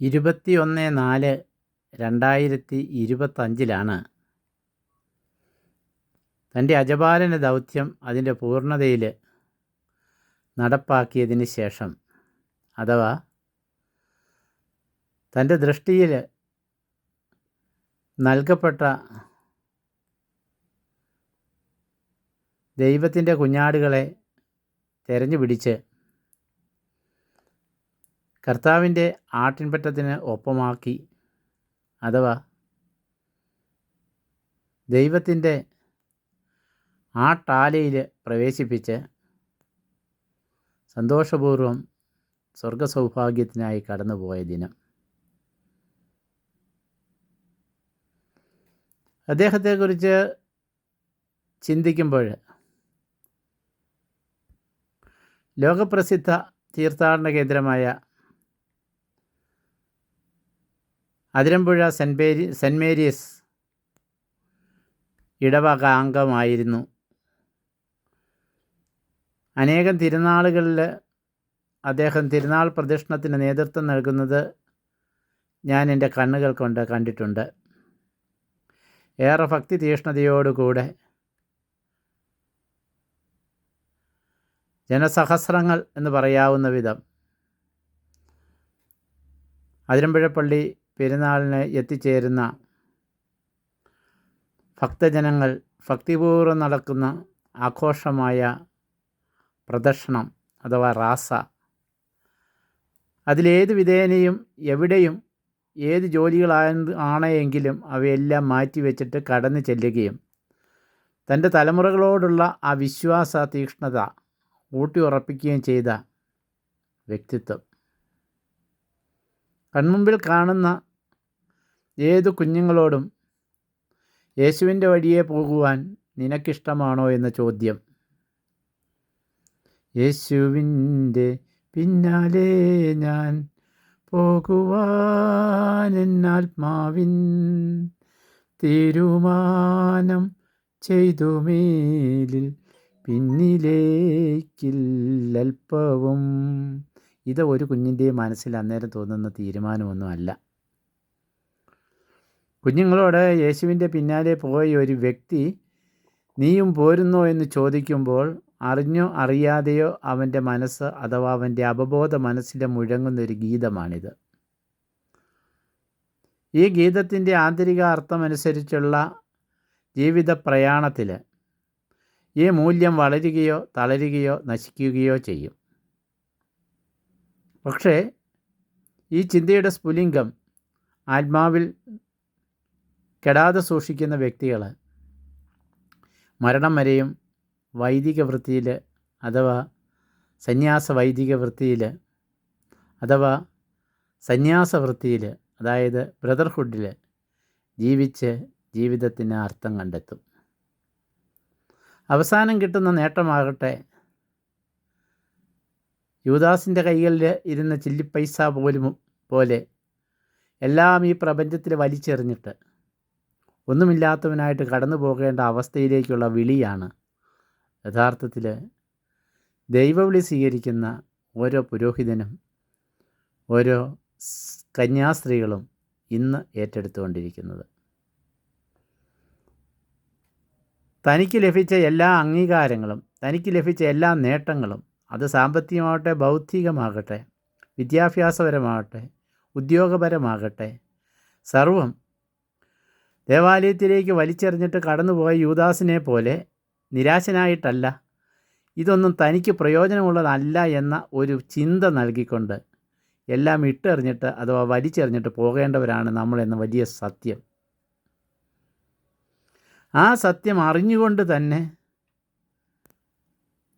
ഇരുപത്തി ഒന്ന് നാല് രണ്ടായിരത്തി ഇരുപത്തഞ്ചിലാണ് തന്റെ അജപാലന ദൗത്യം അതിന്റെ പൂർണതയിൽ നടപ്പാക്കിയതിന് ശേഷം അഥവാ തന്റെ ദൃഷ്ടിയിൽ നൽകപ്പെട്ട ദൈവത്തിന്റെ കുഞ്ഞാടുകളെ തെരഞ്ഞു പിടിച്ച് കർത്താവിന്റെ ആട്ടിൻപറ്റത്തിന് ഒപ്പമാക്കി അഥവാ ദൈവത്തിന്റെ ആട്ടാലയിൽ പ്രവേശിപ്പിച്ച് സന്തോഷപൂർവം സ്വർഗസൗഭാഗ്യത്തിനായി കടന്നുപോയ ദിനം. അദ്ദേഹത്തെക്കുറിച്ച് ചിന്തിക്കുമ്പോൾ ലോകപ്രസിദ്ധ തീർത്ഥാടന കേന്ദ്രമായ Athirampuzha saint Mary saint Mary's ഇടവക അംഗമായിരുന്നു. അനേകം തിരുനാളുകളിൽ അദ്ദേഹം തിരുനാൾ പ്രദക്ഷിണത്തിന് നേതൃത്വം നൽകുന്നത് ഞാൻ എന്റെ കണ്ണുകൾ കൊണ്ട് കണ്ടിട്ടുണ്ട്. ഏറെ ഭക്തി തീഷ്ണതയോടുകൂടെ ജനസഹസ്രങ്ങൾ എന്ന് പറയാവുന്ന വിധം അതിരമ്പുഴപ്പള്ളി പെരുന്നാളിന് എത്തിച്ചേരുന്ന ഭക്തജനങ്ങൾ ഭക്തിപൂർവം നടക്കുന്ന ആഘോഷമായ പ്രദർശനം അഥവാ റാസ. അതിലേത് വിധേനയും എവിടെയും ഏത് ജോലികളായ ആണെങ്കിലും അവയെല്ലാം മാറ്റിവെച്ചിട്ട് കടന്നു ചെല്ലുകയും തന്റെ തലമുറകളോടുള്ള ആ വിശ്വാസ തീക്ഷ്ണത ഊട്ടി ഉറപ്പിക്കുകയും ചെയ്ത വ്യക്തിത്വം. കൺമുമ്പിൽ കാണുന്ന ഏതു കുഞ്ഞുങ്ങളോടും യേശുവിന്റെ വഴിയെ പോകുവാൻ നിനക്കിഷ്ടമാണോ എന്ന ചോദ്യം. യേശുവിന്റെ പിന്നാലെ ഞാൻ പോകുവാനെന്നാത്മാവിൻ തീരുമാനം ചെയ്തു മേലിൽ പിന്നിലേക്കില്ലൽപ്പവും. ഇത് ഒരു കുഞ്ഞിന്റെ മനസ്സിൽ അന്നേരം തോന്നുന്ന തീരുമാനമൊന്നും അല്ല കുഞ്ഞുങ്ങളോട് യേശുവിന്റെ പിന്നാലെ പോയ ഒരു വ്യക്തി നീയും പോരുന്നോ? എന്ന് ചോദിക്കുമ്പോൾ അറിഞ്ഞോ അറിയാതെയോ അവന്റെ മനസ്സ് അഥവാ അവന്റെ അവബോധ മനസ്സിലെ മുഴങ്ങുന്നൊരു ഗീതമാണിത്. ഈ ഗീതത്തിന്റെ ആന്തരിക അർത്ഥമനുസരിച്ചുള്ള ജീവിത പ്രയാണത്തിൽ ഈ മൂല്യം വളരുകയോ തളരുകയോ നശിക്കുകയോ ചെയ്യും. പക്ഷേ ഈ ചിന്തയുടെ സ്ഫുലിംഗം ആത്മാവിൽ കെടാതെ സൂക്ഷിക്കുന്ന വ്യക്തികൾ മരണം വരെയും വൈദിക വൃത്തിയിൽ അഥവാ സന്യാസ വൈദിക വൃത്തിയിൽ അഥവാ സന്യാസ വൃത്തിയിൽ അതായത് ബ്രദർഹുഡിൽ ജീവിച്ച് ജീവിതത്തിന് അർത്ഥം കണ്ടെത്തും. അവസാനം കിട്ടുന്ന നേട്ടമാകട്ടെ യുവദാസിന്റെ കൈകളിൽ ഇരുന്ന ചില്ലിപ്പൈസ പോലും പോലെ എല്ലാം ഈ പ്രപഞ്ചത്തിൽ വലിച്ചെറിഞ്ഞിട്ട് ഒന്നുമില്ലാത്തവനായിട്ട് കടന്നു പോകേണ്ട അവസ്ഥയിലേക്കുള്ള വിളിയാണ്. യഥാർത്ഥത്തിൽ ദൈവവിളി സ്വീകരിക്കുന്ന ഓരോ പുരോഹിതനും ഓരോ കന്യാസ്ത്രീകളും ഇന്ന് ഏറ്റെടുത്തുകൊണ്ടിരിക്കുന്നത്. തനിക്ക് ലഭിച്ച എല്ലാ അംഗീകാരങ്ങളും തനിക്ക് ലഭിച്ച എല്ലാ നേട്ടങ്ങളും അത് സാമ്പത്തികമാകട്ടെ ബൗദ്ധികമാകട്ടെ വിദ്യാഭ്യാസപരമാകട്ടെ ഉദ്യോഗപരമാകട്ടെ സർവം ദേവാലയത്തിലേക്ക് വലിച്ചെറിഞ്ഞിട്ട് കടന്നുപോയ യൂദാസിനെ പോലെ നിരാശനായിട്ടല്ല. ഇതൊന്നും തനിക്ക് പ്രയോജനമുള്ളതല്ല എന്ന ഒരു ചിന്ത നൽകിക്കൊണ്ട് എല്ലാം ഇട്ടെറിഞ്ഞിട്ട് അഥവാ വലിച്ചെറിഞ്ഞിട്ട് പോകേണ്ടവരാണ് നമ്മളെന്ന വലിയ സത്യം. ആ സത്യം അറിഞ്ഞുകൊണ്ട് തന്നെ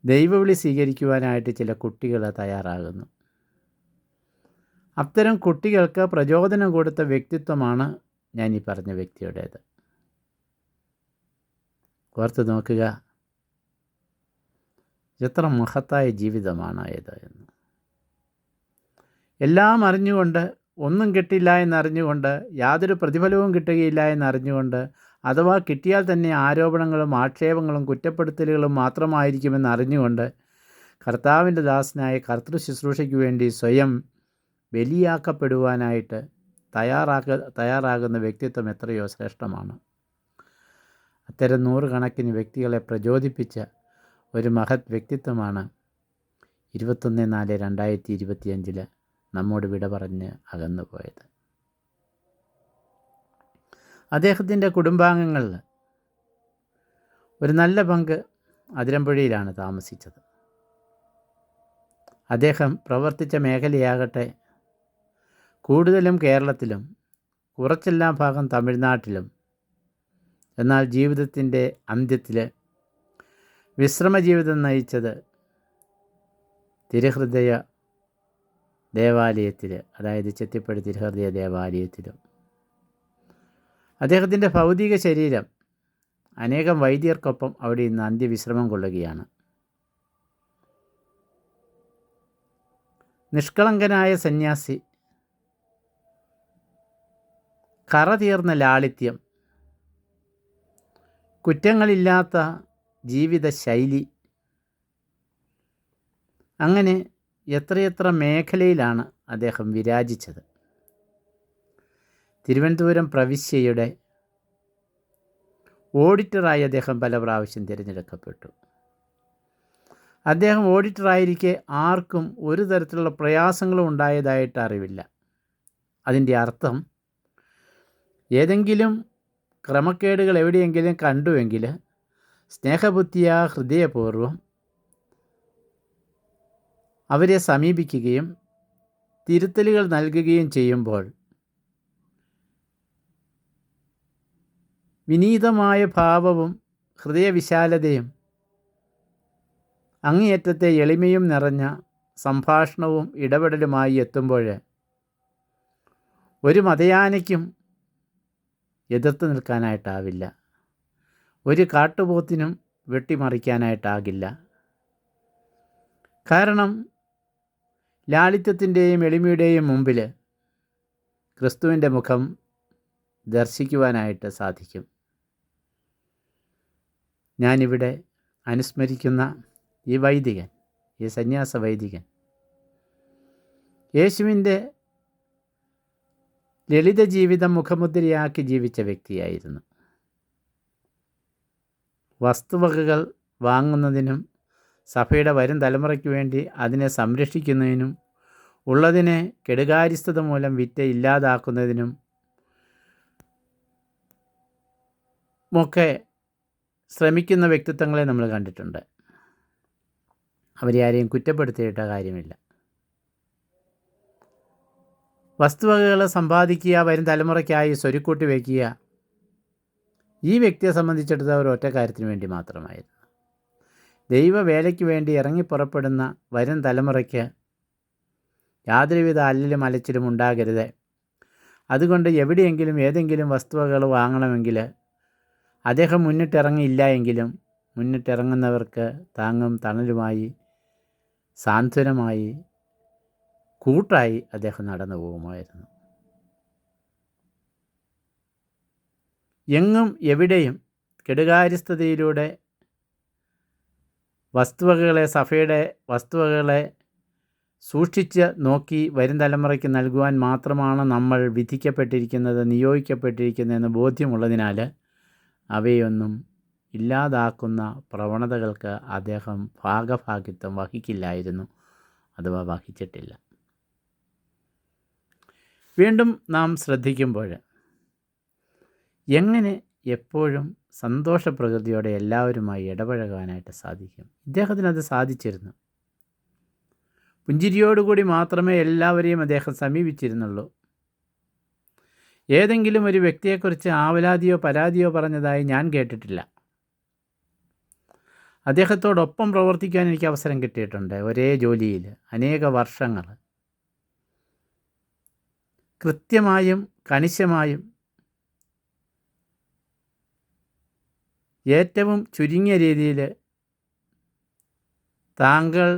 ദൈവവിളി സ്വീകരിക്കുവാനായിട്ട് ചില കുട്ടികൾ തയ്യാറാകുന്നു. അത്തരം കുട്ടികൾക്ക് പ്രചോദനം കൊടുത്ത വ്യക്തിത്വമാണ് ഞാൻ ഈ പറഞ്ഞ വ്യക്തിയുടേത്. ഓർത്ത് നോക്കുക. എത്ര മഹത്തായ ജീവിതമാണ് ഇത് എന്ന്. എല്ലാം അറിഞ്ഞുകൊണ്ട് ഒന്നും കിട്ടില്ല എന്നറിഞ്ഞുകൊണ്ട് യാതൊരു പ്രതിഫലവും കിട്ടുകയില്ല എന്നറിഞ്ഞുകൊണ്ട് അഥവാ കിട്ടിയാൽ തന്നെ ആരോപണങ്ങളും ആക്ഷേപങ്ങളും കുറ്റപ്പെടുത്തലുകളും മാത്രമായിരിക്കുമെന്ന് അറിഞ്ഞുകൊണ്ട് കർത്താവിന്റെ ദാസനായ കർത്തൃ ശുശ്രൂഷയ്ക്ക് വേണ്ടി സ്വയം ബലിയാക്കപ്പെടുവാനായിട്ട് തയ്യാറാക്ക തയ്യാറാകുന്ന വ്യക്തിത്വം എത്രയോ ശ്രേഷ്ഠമാണ്. അത്തരം നൂറുകണക്കിന് വ്യക്തികളെ പ്രചോദിപ്പിച്ച ഒരു മഹത് വ്യക്തിത്വമാണ് ഇരുപത്തൊന്ന് നാല് രണ്ടായിരത്തി ഇരുപത്തിയഞ്ചിൽ നമ്മോട് വിട പറഞ്ഞ് അകന്നു പോയത് അദ്ദേഹത്തിന്റെ കുടുംബാംഗങ്ങളിൽ ഒരു നല്ല പങ്ക് അതിരമ്പുഴയിലാണ് താമസിച്ചത്. അദ്ദേഹം പ്രവർത്തിച്ച മേഖലയാകട്ടെ കൂടുതലും കേരളത്തിലും കുറച്ചെല്ലാം ഭാഗം തമിഴ്നാട്ടിലും എന്നാൽ ജീവിതത്തിന്റെ അന്ത്യത്തിൽ വിശ്രമ ജീവിതം നയിച്ചത് തിരുഹൃദയ ദേവാലയത്തിൽ അതായത് ചെത്തിപ്പടി തിരുഹൃദയ ദേവാലയത്തിലും. അദ്ദേഹത്തിന്റെ ഭൗതിക ശരീരം അനേകം വൈദ്യർക്കൊപ്പം അവിടെ ഇന്ന് അന്ത്യവിശ്രമം കൊള്ളുകയാണ്. നിഷ്കളങ്കനായ സന്യാസി കറ തീർന്ന ലാളിത്യം കുറ്റങ്ങളില്ലാത്ത ജീവിത ശൈലി അങ്ങനെ എത്രയെത്ര മേഖലയിലാണ് അദ്ദേഹം വിരാജിച്ചത്? തിരുവനന്തപുരം പ്രവിശ്യയുടെ ഓഡിറ്ററായി അദ്ദേഹം പല പ്രാവശ്യം തിരഞ്ഞെടുക്കപ്പെട്ടു. അദ്ദേഹം ഓഡിറ്ററായിരിക്കെ ആർക്കും ഒരു തരത്തിലുള്ള പ്രയാസങ്ങളും ഉണ്ടായതായിട്ട് അറിവില്ല. അതിന്റെ അർത്ഥം ഏതെങ്കിലും ക്രമക്കേടുകൾ എവിടെയെങ്കിലും കണ്ടുവെങ്കിൽ സ്നേഹബുദ്ധിയ ഹൃദയപൂർവം അവരെ സമീപിക്കുകയും തിരുത്തലുകൾ നൽകുകയും ചെയ്യുമ്പോൾ വിനീതമായ ഭാവവും ഹൃദയവിശാലതയും അങ്ങേയറ്റത്തെ എളിമയും നിറഞ്ഞ സംഭാഷണവും ഇടപെടലുമായി എത്തുമ്പോൾ ഒരു മതയാനയ്ക്കും എതിർത്ത് നിൽക്കാനായിട്ടാവില്ല. ഒരു കാട്ടുപോത്തിനും വെട്ടിമറിക്കാനായിട്ടാകില്ല. കാരണം ലാളിത്യത്തിന്റെയും എളിമയുടെയും മുമ്പിൽ ക്രിസ്തുവിന്റെ മുഖം ദർശിക്കുവാനായിട്ട് സാധിക്കും. ഞാനിവിടെ അനുസ്മരിക്കുന്ന ഈ വൈദികൻ ഈ സന്യാസ വൈദികൻ യേശുവിന്റെ ലളിത ജീവിതം മുഖമുദ്രയാക്കി ജീവിച്ച വ്യക്തിയായിരുന്നു. വസ്തുവകകൾ വാങ്ങുന്നതിനും സഭയുടെ വരും തലമുറയ്ക്ക് വേണ്ടി അതിനെ സംരക്ഷിക്കുന്നതിനും ഉള്ളതിനെ കെടുകാര്യസ്ഥത മൂലം വിറ്റ് ഇല്ലാതാക്കുന്നതിനും ഒക്കെ ശ്രമിക്കുന്ന വ്യക്തിത്വങ്ങളെ നമ്മൾ കണ്ടിട്ടുണ്ട്. അവരെ ആരെയും കുറ്റപ്പെടുത്തിയിട്ട കാര്യമില്ല. വസ്തുവകകൾ സമ്പാദിക്കുക വരും തലമുറയ്ക്കായി സ്വരുക്കൂട്ടി വയ്ക്കുക. ഈ വ്യക്തിയെ സംബന്ധിച്ചിടത്തോളം ഒരു ഒറ്റ കാര്യത്തിന് വേണ്ടി മാത്രമായിരുന്നു. ദൈവവേലയ്ക്ക് വേണ്ടി ഇറങ്ങി പുറപ്പെടുന്ന വരും തലമുറയ്ക്ക് യാതൊരുവിധ അല്ലിലും അലച്ചിലും ഉണ്ടാകരുത്. അതുകൊണ്ട് എവിടെയെങ്കിലും ഏതെങ്കിലും വസ്തുവകൾ വാങ്ങണമെങ്കിൽ അദ്ദേഹം മുന്നിട്ടിറങ്ങിയില്ല എങ്കിലും മുന്നിട്ടിറങ്ങുന്നവർക്ക് താങ്ങും തണലുമായി സാന്ത്വനമായി കൂട്ടായി അദ്ദേഹം നടന്നു പോകുമായിരുന്നു. എങ്ങും എവിടെയും കെടുകാര്യസ്ഥതയിലൂടെ വസ്തുവകകളെ സഭയുടെ വസ്തുവകകളെ സൂക്ഷിച്ച് നോക്കി വരും തലമുറയ്ക്ക് നൽകുവാൻ മാത്രമാണ് നമ്മൾ വിധിക്കപ്പെട്ടിരിക്കുന്നത് നിയോഗിക്കപ്പെട്ടിരിക്കുന്നതെന്ന് ബോധ്യമുള്ളതിനാൽ അവയൊന്നും ഇല്ലാതാക്കുന്ന പ്രവണതകൾക്ക് അദ്ദേഹം ഭാഗഭാഗിത്വം വഹിക്കില്ലായിരുന്നു. അഥവാ വഹിച്ചിട്ടില്ല. വീണ്ടും നാം ശ്രദ്ധിക്കുമ്പോൾ എങ്ങനെ എപ്പോഴും സന്തോഷപ്രകൃതിയോടെ എല്ലാവരുമായി ഇടപഴകാനായിട്ട് സാധിക്കും? ഇദ്ദേഹത്തിന് അത് സാധിച്ചിരുന്നു. പുഞ്ചിരിയോടുകൂടി മാത്രമേ എല്ലാവരെയും അദ്ദേഹം സമീപിച്ചിരുന്നുള്ളൂ. ഏതെങ്കിലും ഒരു വ്യക്തിയെക്കുറിച്ച് ആവലാതിയോ പരാതിയോ പറഞ്ഞതായി ഞാൻ കേട്ടിട്ടില്ല. അദ്ദേഹത്തോടൊപ്പം പ്രവർത്തിക്കാൻ എനിക്ക് അവസരം കിട്ടിയിട്ടുണ്ട്. ഒരേ ജോലിയിൽ അനേക വർഷങ്ങൾ. കൃത്യമായും കണിശമായും ഏറ്റവും ചുരുങ്ങിയ രീതിയിൽ താങ്കൾ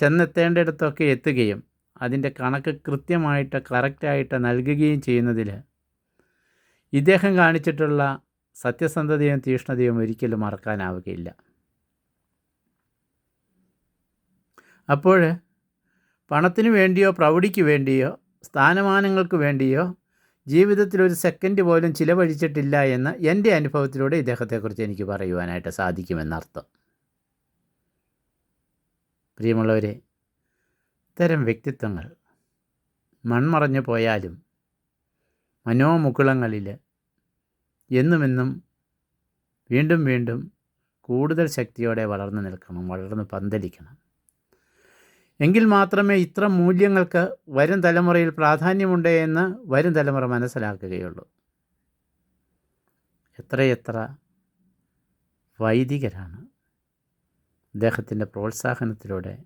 ചെന്നെത്തേണ്ടിടത്തൊക്കെ എത്തുകയും അതിന്റെ കണക്ക് കൃത്യമായിട്ട് കറക്റ്റായിട്ട് നൽകുകയും ചെയ്യുന്നതിൽ ഇദ്ദേഹം കാണിച്ചിട്ടുള്ള സത്യസന്ധതയും തീഷ്ണതയും ഒരിക്കലും മറക്കാനാവുകയില്ല. അപ്പോൾ പണത്തിനു വേണ്ടിയോ പ്രൗഢിക്ക് വേണ്ടിയോ സ്ഥാനമാനങ്ങൾക്ക് വേണ്ടിയോ ജീവിതത്തിൽ ഒരു സെക്കൻഡ് പോലും ചിലവഴിച്ചിട്ടില്ല എന്ന് എന്റെ അനുഭവത്തിലൂടെ ഇദ്ദേഹത്തെക്കുറിച്ച് എനിക്ക് പറയുവാനായിട്ട് സാധിക്കുമെന്നർത്ഥം. പ്രിയമുള്ളവരെ ഇത്തരം വ്യക്തിത്വങ്ങൾ മൺമറഞ്ഞു പോയാലും മനോമുകുളങ്ങളിൽ എന്നുമെന്നും വീണ്ടും വീണ്ടും കൂടുതൽ ശക്തിയോടെ വളർന്നു നിൽക്കണം വളർന്ന് പന്തലിക്കണം. എങ്കിൽ മാത്രമേ ഇത്തരം മൂല്യങ്ങൾക്ക് വരും തലമുറയിൽ പ്രാധാന്യമുണ്ട് എന്ന് വരും തലമുറ മനസ്സിലാക്കുകയുള്ളൂ. എത്രയെത്ര വൈദികരാണ്. അദ്ദേഹത്തിന്റെ പ്രോത്സാഹനത്തിലൂടെ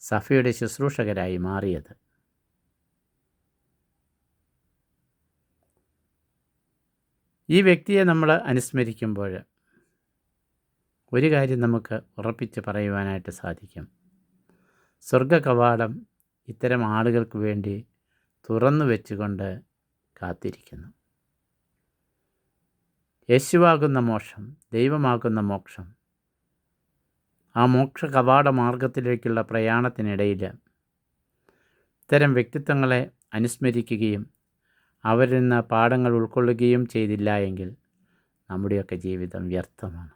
സഫയുടെ ശുശ്രൂഷകരായി മാറിയത്. ഈ വ്യക്തിയെ നമ്മൾ അനുസ്മരിക്കുമ്പോൾ ഒരു കാര്യം നമുക്ക് ഉറപ്പിച്ച് പറയുവാനായിട്ട് സാധിക്കും. സ്വർഗ കവാടം ഇത്തരം ആളുകൾക്ക് വേണ്ടി തുറന്നു വെച്ചുകൊണ്ട് കാത്തിരിക്കുന്നു. യേശുവാകുന്ന മോക്ഷം ദൈവമാകുന്ന മോക്ഷം ആ മോക്ഷ കവാട മാർഗത്തിലേക്കുള്ള പ്രയാണത്തിനിടയിൽ ഇത്തരം വ്യക്തിത്വങ്ങളെ അനുസ്മരിക്കുകയും അവരിൽ നിന്ന് പാഠങ്ങൾ ഉൾക്കൊള്ളുകയും ചെയ്തില്ല എങ്കിൽ നമ്മുടെയൊക്കെ ജീവിതം വ്യർത്ഥമാണ്.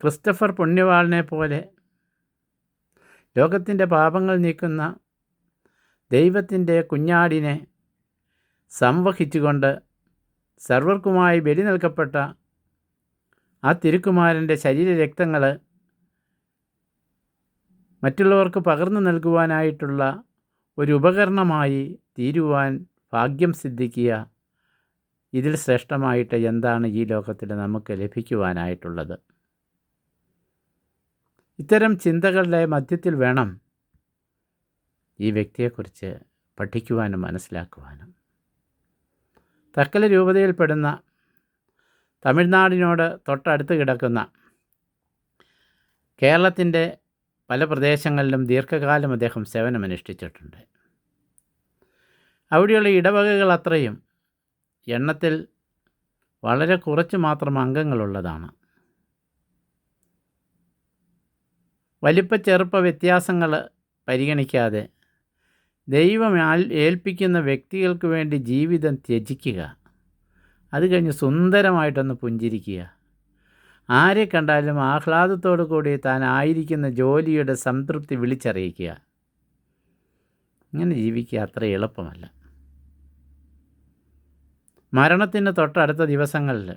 ക്രിസ്റ്റഫർ പുണ്യവാളിനെ പോലെ ലോകത്തിന്റെ പാപങ്ങൾ നീക്കുന്ന ദൈവത്തിന്റെ കുഞ്ഞാടിനെ സംവഹിച്ചുകൊണ്ട് സർവർക്കുമായി ബലി നൽകപ്പെട്ട ആ തിരുക്കുമാരന്റെ ശരീരരക്തങ്ങൾ മറ്റുള്ളവർക്ക് പകർന്നു നൽകുവാനായിട്ടുള്ള ഒരു ഉപകരണമായി തീരുവാൻ ഭാഗ്യം സിദ്ധിക്കുക ഇതിൽ ശ്രേഷ്ഠമായിട്ട് എന്താണ് ഈ ലോകത്തിൽ നമുക്ക് ലഭിക്കുവാനായിട്ടുള്ളത്? ഇത്തരം ചിന്തകളുടെ മധ്യത്തിൽ വേണം ഈ വ്യക്തിയെക്കുറിച്ച് പഠിക്കുവാനും മനസ്സിലാക്കുവാനും. തക്കല രൂപതയിൽപ്പെടുന്ന തമിഴ്നാടിനോട് തൊട്ടടുത്ത് കിടക്കുന്ന കേരളത്തിന്റെ പല പ്രദേശങ്ങളിലും ദീർഘകാലം അദ്ദേഹം സേവനമനുഷ്ഠിച്ചിട്ടുണ്ട്. അവിടെയുള്ള ഇടവകകൾ അത്രയും എണ്ണത്തിൽ വളരെ കുറച്ച് മാത്രം അംഗങ്ങളുള്ളതാണ്. വലിപ്പ ചെറുപ്പ വ്യത്യാസങ്ങൾ പരിഗണിക്കാതെ ദൈവം ഏൽപ്പിക്കുന്ന വ്യക്തികൾക്ക് വേണ്ടി ജീവിതം ത്യജിക്കുക. അത് കഴിഞ്ഞ് സുന്ദരമായിട്ടൊന്ന് പുഞ്ചിരിക്കുക. ആരെ കണ്ടാലും ആഹ്ലാദത്തോടു കൂടി താൻ ആയിരിക്കുന്ന ജോലിയുടെ സംതൃപ്തി വിളിച്ചറിയിക്കുക. ഇങ്ങനെ ജീവിക്കുക അത്ര എളുപ്പമല്ല. മരണത്തിന് തൊട്ടടുത്ത ദിവസങ്ങളിൽ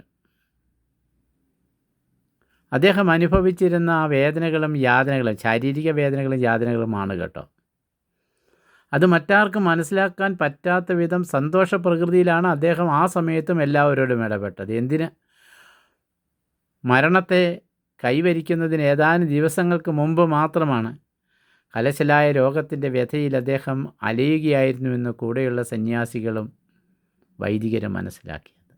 അദ്ദേഹം അനുഭവിച്ചിരുന്ന ആ വേദനകളും യാതനകളും ശാരീരിക വേദനകളും യാതനകളുമാണ് കേട്ടോ. അത് മറ്റാർക്കും മനസ്സിലാക്കാൻ പറ്റാത്ത വിധം സന്തോഷ പ്രകൃതിയിലാണ് അദ്ദേഹം ആ സമയത്തും എല്ലാവരോടും ഇടപെട്ടത്. എന്തിന്? മരണത്തെ കൈവരിക്കുന്നതിന് ഏതാനും ദിവസങ്ങൾക്ക് മുമ്പ് മാത്രമാണ് കലശലായ രോഗത്തിന്റെ വ്യഥയിൽ അദ്ദേഹം അലയുകയായിരുന്നുവെന്ന് കൂടെയുള്ള സന്യാസികളും വൈദികരും മനസ്സിലാക്കിയത്.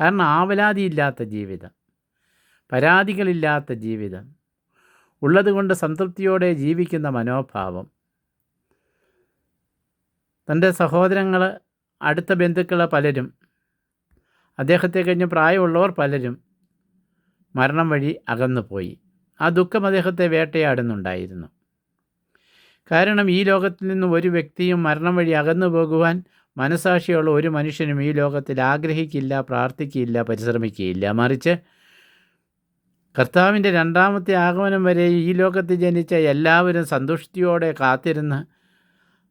കാരണം ആവലാതിയില്ലാത്ത ജീവിതം. പരാതികളില്ലാത്ത ജീവിതം. ഉള്ളതുകൊണ്ട് സംതൃപ്തിയോടെ ജീവിക്കുന്ന മനോഭാവം. തന്റെ സഹോദരങ്ങൾ അടുത്ത ബന്ധുക്കൾ പലരും അദ്ദേഹത്തെ കഴിഞ്ഞ് പ്രായമുള്ളവർ പലരും മരണം വഴി അകന്നുപോയി. ആ ദുഃഖം അദ്ദേഹത്തെ വേട്ടയാടുന്നുണ്ടായിരുന്നു. കാരണം ഈ ലോകത്തിൽ നിന്ന് ഒരു വ്യക്തിയും മരണം വഴി അകന്നു പോകുവാൻ മനസാക്ഷിയുള്ള ഒരു മനുഷ്യനും ഈ ലോകത്തിൽ ആഗ്രഹിക്കില്ല പ്രാർത്ഥിക്കില്ല പരിശ്രമിക്കുകയില്ല മറിച്ച് കർത്താവിന്റെ രണ്ടാമത്തെ ആഗമനം വരെ ഈ ലോകത്ത് ജനിച്ച എല്ലാവരും സന്തുഷ്ടിയോടെ കാത്തിരുന്ന്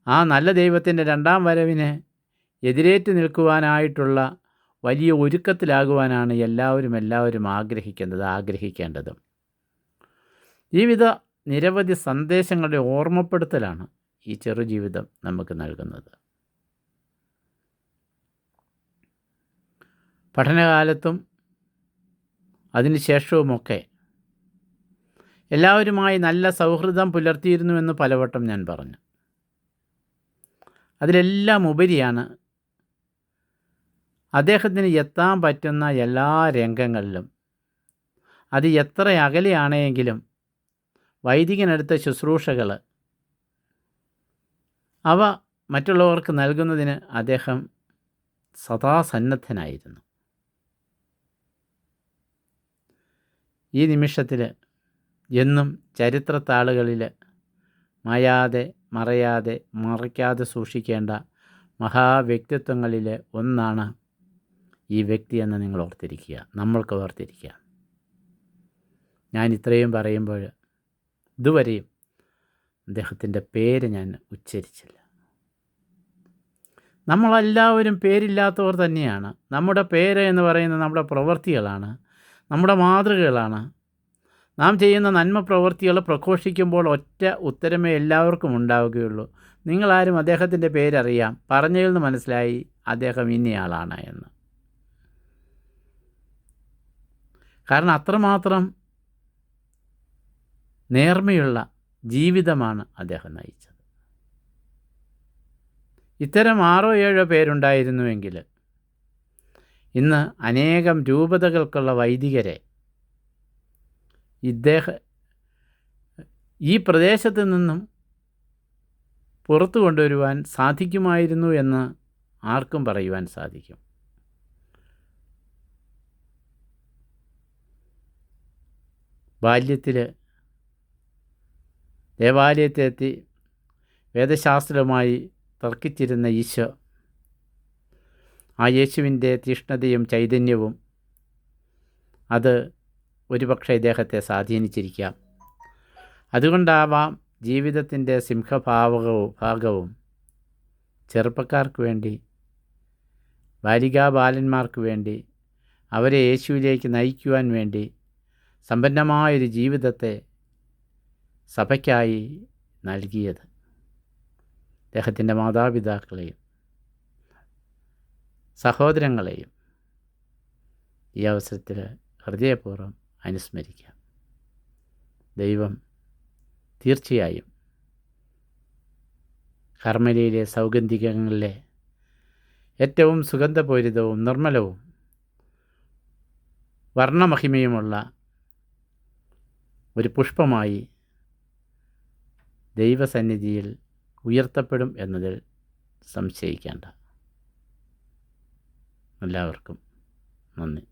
ആ നല്ല ദൈവത്തിന്റെ രണ്ടാം വരവിനെ എതിരേറ്റ് നിൽക്കുവാനായിട്ടുള്ള വലിയ ഒരുക്കത്തിലാകുവാനാണ് എല്ലാവരും എല്ലാവരും ആഗ്രഹിക്കേണ്ടത് ആഗ്രഹിക്കേണ്ടതും. ഈ വിധ നിരവധി സന്ദേശങ്ങളുടെ ഓർമ്മപ്പെടുത്തലാണ് ഈ ചെറുജീവിതം നമുക്ക് നൽകുന്നത്. പഠനകാലത്തും അതിനുശേഷവുമൊക്കെ എല്ലാവരുമായി നല്ല സൗഹൃദം പുലർത്തിയിരുന്നുവെന്ന് പലവട്ടം ഞാൻ പറഞ്ഞു. അതിലെല്ലാം ഉപരിയാണ് അദ്ദേഹത്തിന് എത്താൻ പറ്റുന്ന എല്ലാ രംഗങ്ങളിലും. അത് എത്ര അകലെയാണെങ്കിലും വൈദികനടുത്ത ശുശ്രൂഷകൾ അവ മറ്റുള്ളവർക്ക് നൽകുന്നതിന് അദ്ദേഹം സദാ ഈ നിമിഷത്തിൽ എന്നും ചരിത്രത്താളുകളിൽ മായാതെ മറയാതെ മറയ്ക്കാതെ സൂക്ഷിക്കേണ്ട മഹാവ്യക്തിത്വങ്ങളിൽ ഒന്നാണ് ഈ വ്യക്തി എന്ന് നിങ്ങൾ ഓർത്തിരിക്കുക നമ്മൾക്ക് ഓർത്തിരിക്കുക. ഞാൻ ഇത്രയും പറയുമ്പോൾ ഇതുവരെയും അദ്ദേഹത്തിന്റെ പേര് ഞാൻ ഉച്ചരിച്ചില്ല. നമ്മളെല്ലാവരും പേരില്ലാത്തവർ തന്നെയാണ്. നമ്മുടെ പേര് എന്ന് പറയുന്നത് നമ്മുടെ പ്രവൃത്തികളാണ് നമ്മുടെ മാതൃകകളാണ്. നാം ചെയ്യുന്ന നന്മ പ്രവൃത്തികൾ പ്രഘോഷിക്കുമ്പോൾ ഒറ്റ ഉത്തരമേ എല്ലാവർക്കും ഉണ്ടാവുകയുള്ളൂ. നിങ്ങളാരും അദ്ദേഹത്തിന്റെ പേരറിയാം. പറഞ്ഞതിൽ നിന്ന് മനസ്സിലായി അദ്ദേഹം ഇന്നയാളാണ് എന്ന്. കാരണം അത്രമാത്രം നേർമയുള്ള ജീവിതമാണ് അദ്ദേഹം നയിച്ചത്. ഇത്തരം ആറോ ഏഴോ പേരുണ്ടായിരുന്നുവെങ്കിൽ ഇന്ന് അനേകം രൂപതകൾക്കുള്ള വൈദികരെ ഇദ്ദേഹ ഈ പ്രദേശത്ത് നിന്നും പുറത്തു കൊണ്ടുവരുവാൻ സാധിക്കുമായിരുന്നു എന്ന് ആർക്കും പറയുവാൻ സാധിക്കും. ബാല്യത്തിൽ ദേവാലയത്തെത്തി വേദശാസ്ത്രവുമായി തർക്കിച്ചിരുന്ന ഈശോ ആ യേശുവിന്റെ തീഷ്ണതയും ചൈതന്യവും അത് ഒരുപക്ഷെ ഇദ്ദേഹത്തെ സ്വാധീനിച്ചിരിക്കാം. അതുകൊണ്ടാവാം ജീവിതത്തിന്റെ സിംഹഭാവകവും ഭാഗവും ചെറുപ്പക്കാർക്ക് വേണ്ടി ബാലികാ ബാലന്മാർക്ക് വേണ്ടി അവരെ യേശുവിലേക്ക് നയിക്കുവാൻ വേണ്ടി സമ്പന്നമായൊരു ജീവിതത്തെ സഭയ്ക്കായി നൽകിയത്. അദ്ദേഹത്തിന്റെ മാതാപിതാക്കളെയും സഹോദരങ്ങളെയും ഈ അവസരത്തിൽ ഹൃദയപൂർവം അനുസ്മരിക്കാം. ദൈവം തീർച്ചയായും കർമ്മലയിലെ സൗഗന്ധികങ്ങളിലെ ഏറ്റവും സുഗന്ധപൂരിതവും നിർമ്മലവും വർണമഹിമയുമുള്ള ഒരു പുഷ്പമായി ദൈവസന്നിധിയിൽ ഉയർത്തപ്പെടും എന്നതിൽ സംശയിക്കേണ്ട. എല്ലാവർക്കും നന്ദി.